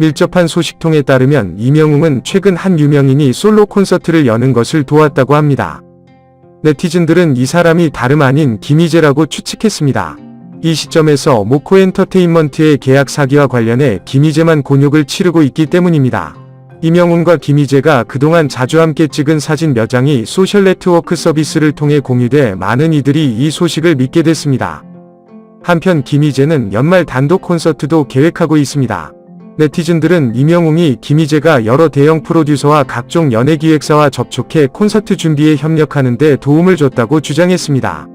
밀접한 소식통에 따르면 이명웅은 최근 한 유명인이 솔로 콘서트를 여는 것을 도왔다고 합니다. 네티즌들은 이 사람이 다름 아닌 김희재라고 추측했습니다. 이 시점에서 모코 엔터테인먼트의 계약 사기와 관련해 김희재만 곤욕을 치르고 있기 때문입니다. 이명웅과 김희재가 그동안 자주 함께 찍은 사진 몇 장이 소셜 네트워크 서비스를 통해 공유돼 많은 이들이 이 소식을 믿게 됐습니다. 한편 김희재는 연말 단독 콘서트도 계획하고 있습니다. 네티즌들은 이명웅이 김희재가 여러 대형 프로듀서와 각종 연예기획사와 접촉해 콘서트 준비에 협력하는 데 도움을 줬다고 주장했습니다.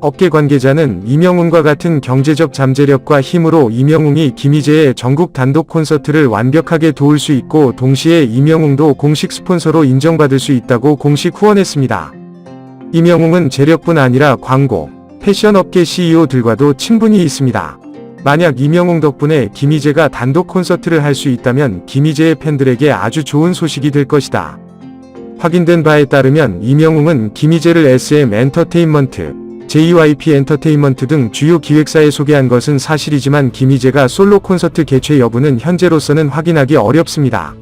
업계 관계자는 이명웅과 같은 경제적 잠재력과 힘으로 이명웅이 김희재의 전국 단독 콘서트를 완벽하게 도울 수 있고 동시에 이명웅도 공식 스폰서로 인정받을 수 있다고 공식 후원했습니다. 이명웅은 재력뿐 아니라 광고, 패션 업계 CEO들과도 친분이 있습니다. 만약 이명웅 덕분에 김희재가 단독 콘서트를 할 수 있다면 김희재의 팬들에게 아주 좋은 소식이 될 것이다. 확인된 바에 따르면 이명웅은 김희재를 SM 엔터테인먼트, JYP 엔터테인먼트 등 주요 기획사에 소개한 것은 사실이지만 김희재가 솔로 콘서트 개최 여부는 현재로서는 확인하기 어렵습니다.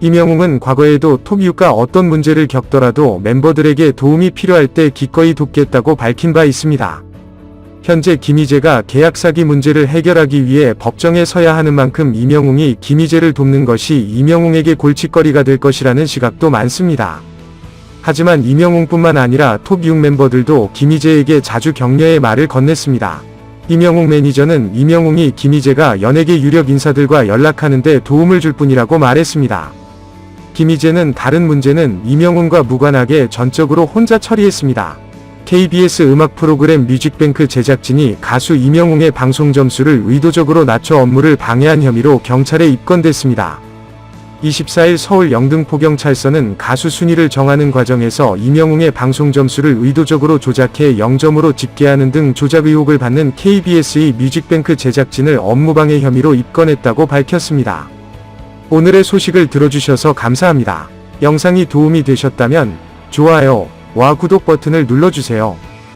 이명웅은 과거에도 톱유가 어떤 문제를 겪더라도 멤버들에게 도움이 필요할 때 기꺼이 돕겠다고 밝힌 바 있습니다. 현재 김희재가 계약 사기 문제를 해결하기 위해 법정에 서야 하는 만큼 이명웅이 김희재를 돕는 것이 이명웅에게 골칫거리가 될 것이라는 시각도 많습니다. 하지만 이명웅뿐만 아니라 톱6 멤버들도 김희재에게 자주 격려의 말을 건넸습니다. 이명웅 매니저는 이명웅이 김희재가 연예계 유력 인사들과 연락하는데 도움을 줄 뿐이라고 말했습니다. 김희재는 다른 문제는 이명웅과 무관하게 전적으로 혼자 처리했습니다. KBS 음악 프로그램 뮤직뱅크 제작진이 가수 이명웅의 방송 점수를 의도적으로 낮춰 업무를 방해한 혐의로 경찰에 입건됐습니다. 24일 서울 영등포경찰서는 가수 순위를 정하는 과정에서 이명웅의 방송 점수를 의도적으로 조작해 0점으로 집계하는 등 조작 의혹을 받는 KBS의 뮤직뱅크 제작진을 업무방해 혐의로 입건했다고 밝혔습니다. 오늘의 소식을 들어주셔서 감사합니다. 영상이 도움이 되셨다면 좋아요 와 구독 버튼을 눌러주세요.